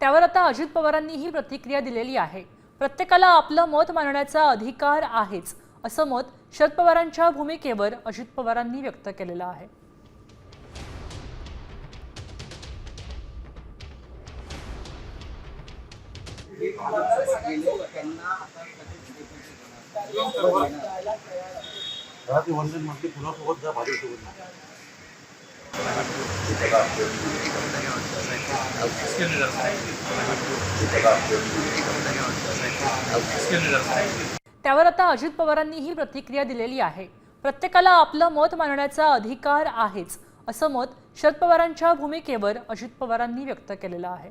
त्यावर आता अजित पवारांनी ही प्रतिक्रिया दिलेली आहे. प्रत्येकाला आपलं मत मांडण्याचा अधिकार आहेच असं मत शरद पवारांच्या भूमिकेवर अजित पवारांनी व्यक्त केलेलं आहे. त्यावर आता अजित पवारांनी ही प्रतिक्रिया दिलेली आहे. प्रत्येकाला आपलं मत मांडण्याचा अधिकार आहेच असं मत शरद पवारांच्या भूमिकेवर अजित पवारांनी व्यक्त केलेलं आहे.